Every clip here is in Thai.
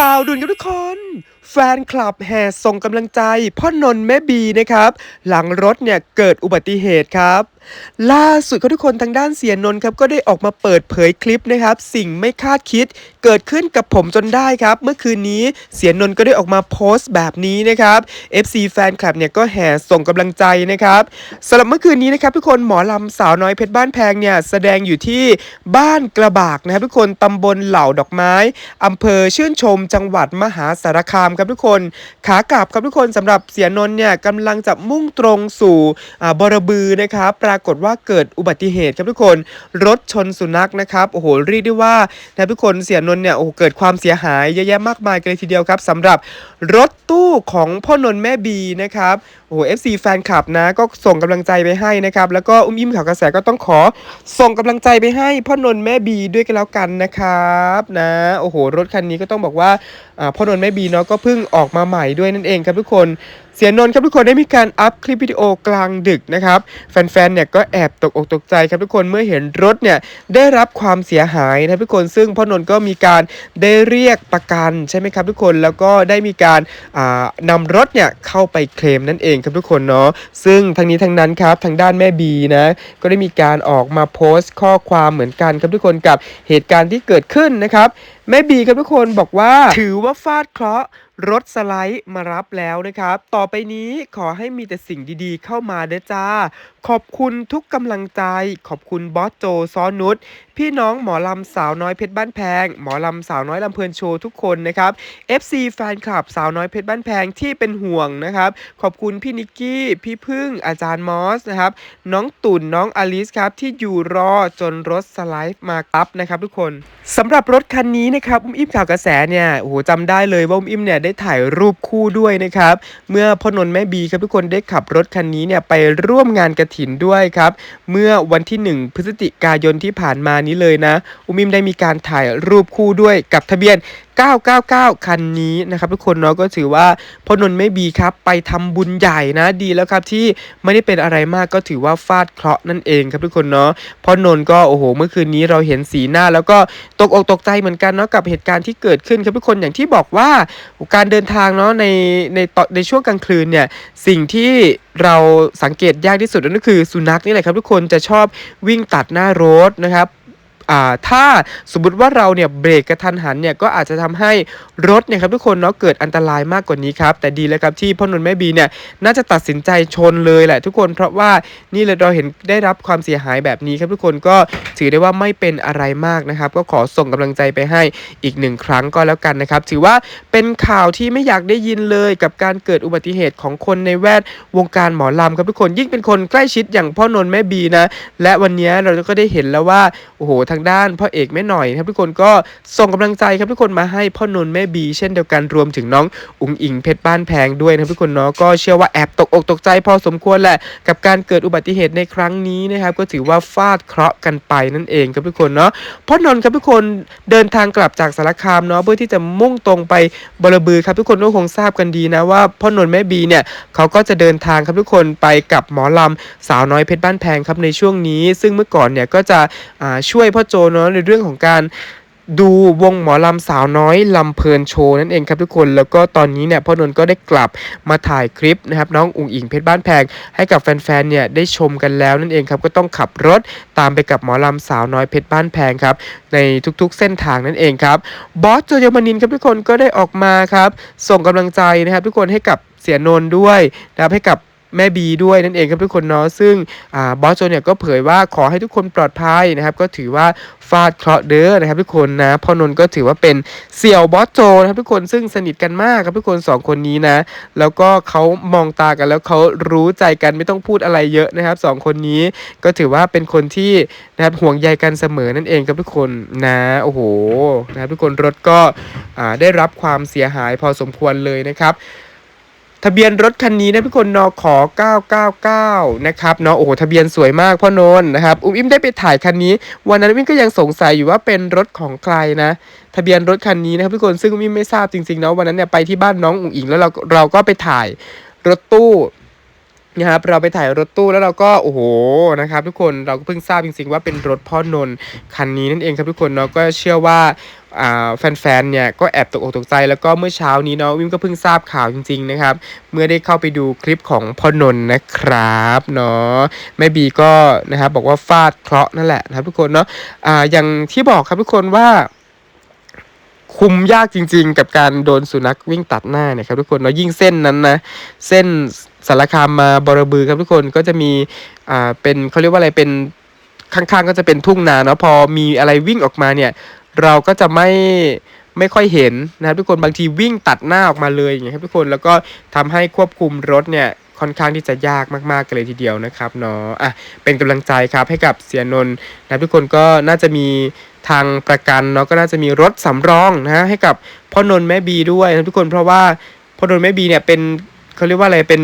ข่าวด่วนครับทุกคน แฟนคลับแห่ส่งกำลังใจพ่อนนท์แม่บีนะครับ หลังรถเนี่ยเกิดอุบัติเหตุครับล่าสุดครับทุกคนทางด้านเสียนนท์ครับก็ได้ออกมาเปิดเผยคลิปนะครับ สิ่งไม่คาดคิดเกิดขึ้นกับผมจนได้ครับ เมื่อคืนนี้เสียนนท์ก็ได้ออกมาโพสต์แบบนี้นะครับ FC แฟนคลับเนี่ยก็แห่ส่งกำลังใจนะครับสำหรับเมื่อคืนนี้นะครับทุกคนหมอลำสาวน้อยเพชรบ้านแพงเนี่ยแสดงอยู่ที่บ้านกระบากนะครับทุกคนตำบลเหล่าดอกไม้อำเภอชื่นชม จังหวัดมหาสารคามครับทุกคน ขากลับครับทุกคนสำหรับเสียนนท์เนี่ยกำลังจะมุ่งตรงสู่อ่าบรบือนะครับรากฏว่าเกิดอุบัติเหตุครับทุกคน รถชนสุนัขนะครับโอ้โหเรียกได้ว่านะทุกคนเสียนนท์เนี่ยโอ้โหเกิดความเสียหายเยอะแยะมากมายกันเลยทีเดียวครับสำหรับรถตู้ของพ่อนนแม่บีนะครับโอ้โห FC แฟนคลับนะก็ส่งกำลังใจไปให้นะครับแล้วก็อุ้มยิ้มข่าวกระแสก็ต้องขอส่งกำลังใจไปให้พ่อนนแม่บีด้วยกันแล้วกันนะครับนะโอ้โหรถคันนี้ก็ต้องบอกว่าพ่อนนแม่บีเนาะก็เพิ่งออกมาใหม่ด้วยนั่นเองครับทุกคนเสียนนท์ครับทุกคนได้มีการอัพคลิปวิดีโอกลางดึกนะครับแฟนๆเนี่ยก็แอบตกอกตกใจครับทุกคนเมื่อเห็นรถเนี่ยได้รับความเสียหายนะครับทุกคนซึ่งพ่อนนท์ก็มีการได้เรียกประกันใช่ไหมครับทุกคนแล้วก็ได้มีการอ่านำรถเนี่ยเข้าไปเคลมนั่นเองครับทุกคนเนาะซึ่งทั้งนี้ทั้งนั้นครับทางด้านแม่บีนะก็ได้มีการออกมาโพสต์ข้อความเหมือนกันครับทุกคนกับเหตุการณ์ที่เกิดขึ้นนะครับ แม่บีครับทุกคนบอกว่า ถือว่าฟาดเคราะห์รถสไลด์มารับแล้วนะครับ ต่อไปนี้ขอให้มีแต่สิ่งดีๆ เข้ามาเด้อจ้า ขอบคุณทุกกำลังใจ ขอบคุณบอสโจซ้อนนุช พี่น้องหมอลำสาวน้อยเพชรบ้านแพง หมอลำสาวน้อยลำเพลินโชว์ทุกคนนะครับ FC แฟนคลับสาวน้อยเพชรบ้านแพงที่เป็นห่วงนะครับ ขอบคุณพี่นิกกี้ พี่พึ่งอาจารย์มอสนะครับน้องตุ่นน้องอลิสครับที่อยู่รอจนรถสไลด์มาครับนะครับทุกคนสำหรับรถคันนี้นะครับอุ้มอิ่มข่าวกระแสเนี่ยโอ้โหจำได้เลยว่าอุ้มอิ่มเนี่ยได้ถ่ายรูปคู่ด้วยนะครับเมื่อพ่อนนท์แม่บีครับทุกคนได้ขับรถคันนี้เนี่ยไปร่วมงานกระถินด้วยครับเมื่อวันที่ 1 พฤศจิกายนที่ผ่านมานี้เลยนะ อุมิมได้มีการถ่ายรูปคู่ด้วยกับทะเบียน 999 คันนี้นะครับทุกคนเนาะก็ถือว่าพ่อนนท์ไม่บีครับไปทำบุญใหญ่นะดีแล้วครับที่ไม่ได้เป็นอะไรมากก็ถือว่าฟาดเคราะห์นั่นเองครับทุกคนเนาะพ่อนนท์ก็โอ้โห เมื่อคืนนี้เราเห็นสีหน้า แล้วก็ตกอกตกใจเหมือนกันเนาะกับเหตุการณ์ที่เกิดขึ้นครับทุกคนอย่างที่บอกว่าการเดินทางเนาะในในตอนในช่วงกลางคืนเนี่ยสิ่งที่เราสังเกตยากที่สุดนั่นก็คือสุนัขนี่แหละครับทุกคนจะชอบวิ่งตัดหน้ารถนะครับ ถ้าสมมติว่าเราเนี่ยเบรกกระทันหันเนี่ยก็อาจจะทำให้รถเนี่ยครับทุกคนเนาะเกิดอันตรายมากกว่านี้ครับ แต่ดีแล้วครับที่พ่อหนุนแม่บีเนี่ยน่าจะตัดสินใจชนเลยแหละทุกคนเพราะว่านี่เลยเราเห็นได้รับความเสียหายแบบนี้ครับทุกคนก็ถือได้ว่าไม่เป็นอะไรมากนะครับ ก็ขอส่งกำลังใจไปให้อีกหนึ่งครั้งก็แล้วกันนะครับ ถือว่าเป็นข่าวที่ไม่อยากได้ยินเลยกับการเกิดอุบัติเหตุของคนในแวดวงการหมอลำครับทุกคนยิ่งเป็นคนใกล้ชิดอย่างพ่อนนท์แม่บีนะและวันนี้เราก็ได้เห็นแล้วว่าโอ้โหทางด้านพ่อเอกแม่หน่อยนะครับทุกคนก็ส่งกำลังใจครับทุกคนมาให้พ่อนนท์แม่บี เช่นเดียวกันรวมถึงน้องอุ๋งอิงเพชรบ้านแพงด้วยนะครับทุกคนเนาะก็เชื่อว่าแอบตกอกตกใจพอสมควรแหละ กับการเกิดอุบัติเหตุในครั้งนี้นะครับก็ถือว่าฟาดเคราะห์กันไปนั่นเองครับทุกคนเนาะพ่อนนท์ครับทุกคนเดินทางกลับจากสารคามเนาะเพื่อที่จะมุ่งตรงไปบรบือครับทุกคนก็คงทราบกันดีนะว่าพ่อนนท์แม่บีเนี่ยเขาก็จะเดินทางครับทุกคนไปกับหมอลำสาวน้อยเพชรบ้านแพงครับในช่วงนี้ ซึ่งเมื่อก่อนเนี่ยก็จะอ่าช่วยพ่อโจเนาะในเรื่องของการดูวงหมอลำสาวน้อยลำเพลินโชว์นั่นเองครับทุกคนแล้วก็ตอนนี้เนี่ยพ่อนนท์ก็ได้กลับมาถ่ายคลิปนะครับน้องอุ๋งอิงเพชรบ้านแพง ให้กับแฟนๆเนี่ยได้ชมกันแล้วนั่นเองครับก็ต้องขับรถตามไปกับหมอลำสาวน้อยเพชรบ้านแพงครับในทุกๆเส้นทางนั่นเองครับบอสโจยมานินครับทุกคนก็ได้ออกมาครับส่งกำลังใจนะครับทุกคนให้กับเสียนนท์ด้วยนะครับให้กับ แม่บีด้วยนั่นเองครับทุกคนเนาะซึ่งอบอสโจเนี่ยก็เผยว่าขอให้ทุกคนปลอดภัยนะครับ ก็ถือว่าฟาดเคราะห์เด้อนะครับทุกคนนะพ่อนนท์ก็ถือว่าเป็นเสี่ยวบอสโจนะครับทุกคนซึ่งสนิทกันมากครับทุกคนสองคนนี้นะ แล้วก็เขามองตากันแล้วเขารู้ใจกันไม่ต้องพูดอะไรเยอะนะครับสองคนนี้ก็ถือว่าเป็นคนที่นะครับห่วงใยกันเสมอนั่นเองครับทุกคนนะโอ้โหนะครับทุกคนรถก็ได้รับความเสียหายพอสมควรเลยนะครับ ทะเบียนรถคันนี้นะพี่คนนอขอ 999 นะครับเนาะโอ้โหทะเบียนสวยมากพ่อนนนะครับอุ้มอิมได้ไปถ่ายคันนี้ วันนั้นอุ้มก็ยังสงสัยอยู่ว่าเป็นรถของใครนะ ทะเบียนรถคันนี้นะครับพี่คนซึ่งอุ้มไม่ทราบจริงๆเนาะวันนั้นเนี่ยไปที่บ้านน้องอุ๋งอิงแล้วเราเราก็ไปถ่ายรถตู้ นะครับเราไปถ่ายรถตู้แล้วเราก็โอ้โหนะครับทุกคนเราก็เพิ่งทราบจริงๆว่าเป็นรถพ่อนนท์คันนี้นั่นเองครับทุกคนเนาะก็เชื่อว่าแฟนๆเนี่ยก็แอบตกอกตกใจแล้วก็เมื่อเช้านี้เนาะวิมก็เพิ่งทราบข่าวจริงๆนะครับเมื่อได้เข้าไปดูคลิปของพ่อนนท์นะครับเนาะแม่บีก็นะครับบอกว่าฟาดเคราะห์นั่นแหละนะครับทุกคนเนาะอ่าอย่างที่บอกครับทุกคนว่า คุมยากจริง ๆ กับการโดนสุนัขวิ่งตัดหน้าเนี่ยครับทุกคนเนาะยิ่งเส้นนั้นนะเส้นสารคามมาบรบือครับทุกคนก็จะมีอ่าเป็นเขาเรียกว่าอะไรเป็นข้างๆก็จะเป็นทุ่งนาเนาะพอมีอะไรวิ่งออกมาเนี่ย เราก็จะไม่ไม่ค่อยเห็นนะครับทุกคนบางทีวิ่งตัดหน้าออกมาเลยอย่างเงี้ยครับทุกคนแล้วก็ทำให้ควบคุมรถเนี่ยค่อนข้างที่จะยากมากๆกันเลยทีเดียวนะครับเนาะอะเป็นกำลังใจครับให้กับเสียนนท์นะครับทุกคนก็น่าจะมี ทางประกันเนาะก็น่าจะมีรถสำรองนะฮะให้กับพ่อนนแม่บีด้วยนะทุกคนเพราะว่าพ่อนนแม่บีเนี่ยเป็นเขาเรียกว่าอะไรเป็น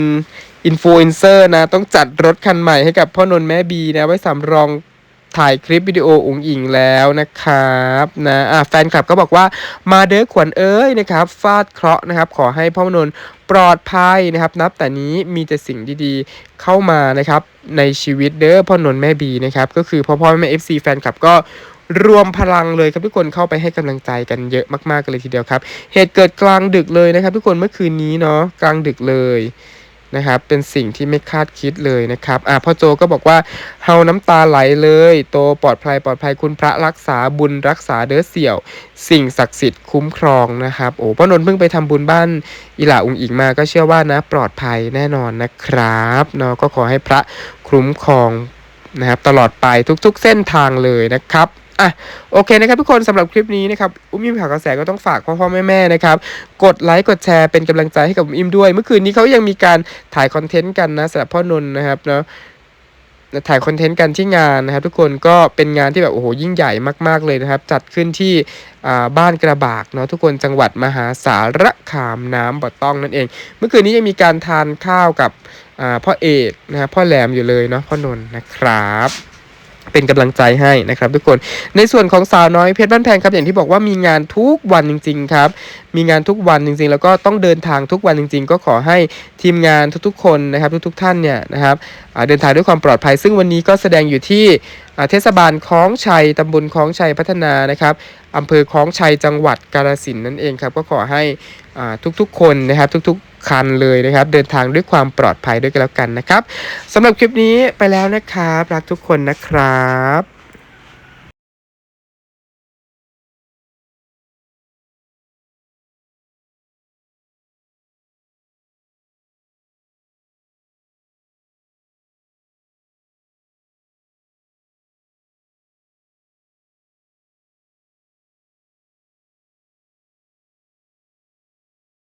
อินฟลูเอนเซอร์นะต้องจัดรถคันใหม่ให้กับพ่อนนแม่บีนะไว้สำรองถ่ายคลิปวิดีโออุ๋งอิงแล้วนะครับนะะแฟนคลับก็บอกว่ามาเด้อขวัญเอ้ยนะครับฟาดเคราะห์นะครับ ขอให้พ่อมนนปลอดภัยนะครับ นับแต่นี้มีแต่สิ่งดีๆเข้ามานะครับในชีวิตเด้อพ่อนนแม่บีนะครับก็คือพ่อพ่อแม่เอฟซีแฟนคลับก็ รวมพลังเลยครับทุกคนเข้าไปให้กำลังใจกันเยอะมากๆกันเลยทีเดียวครับ เหตุเกิดกลางดึกเลยนะครับ ทุกคนเมื่อคืนนี้เนาะกลางดึกเลยนะครับเป็นสิ่งที่ไม่คาดคิดเลยนะครับอะพ่อโจก็บอกว่าเฮาน้ำตาไหลเลย โตปลอดภัยปลอดภัยคุณพระรักษาบุญรักษาเด้อเสี่ยว สิ่งศักดิ์สิทธิ์คุ้มครองนะครับโอ้พ่อนนท์เพิ่งไปทำบุญบ้านอีหล่าอุงอิงมาก็เชื่อว่านะ ปลอดภัยแน่นอนนะครับเนาะก็ขอให้พระคุ้มครองนะครับตลอดไปทุกๆเส้นทางเลยนะครับ อะโอเคนะครับทุกคนสำหรับคลิปนี้นะครับอุ้มยิ้มข่าวกระแสก็ต้องฝากพ่อพ่อแม่แม่นะครับกดไลค์กดแชร์เป็นกำลังใจให้กับอิมด้วย เมื่อคืนนี้เขายังมีการถ่ายคอนเทนต์กันนะสำหรับพ่อนนท์นะครับเนาะถ่ายคอนเทนต์กันที่งานนะครับ ทุกคนก็เป็นงานที่แบบโอ้โหยิ่งใหญ่มาก ๆเลยนะครับ จัดขึ้นที่บ้านกระบากเนาะทุกคนจังหวัดมหาสารคามน้ำบ่อต้องนั่นเอง เมื่อคืนนี้ยังมีการทานข้าวกับพ่อเอกนะครับพ่อแหลมอยู่เลยเนาะพ่อนนท์นะครับ เป็นกำลังใจให้นะครับ ทุกคนในส่วนของสาวน้อยเพชรบ้านแพงครับอย่างที่บอกว่ามีงานทุกวันจริง ๆ ครับ มีงานทุกวันจริง ๆ แล้วก็ต้องเดินทางทุกวันจริง ๆ ก็ขอให้ทีมงานทุกๆ คนนะครับ ทุกๆท่านเนี่ยนะครับเดินทางด้วยความปลอดภัย ซึ่งวันนี้ก็แสดงอยู่ที่ เทศบาลคล้องชัยตำบลคล้องชัยพัฒนานะครับอำเภอคล้องชัยจังหวัดกาฬสินธุ์นั่นเองครับก็ขอให้ทุกๆคนนะครับทุกๆคันเลยนะครับเดินทางด้วยความปลอดภัยด้วยกันแล้วกันนะครับสำหรับคลิปนี้ไปแล้วนะครับรักทุกคนนะครับ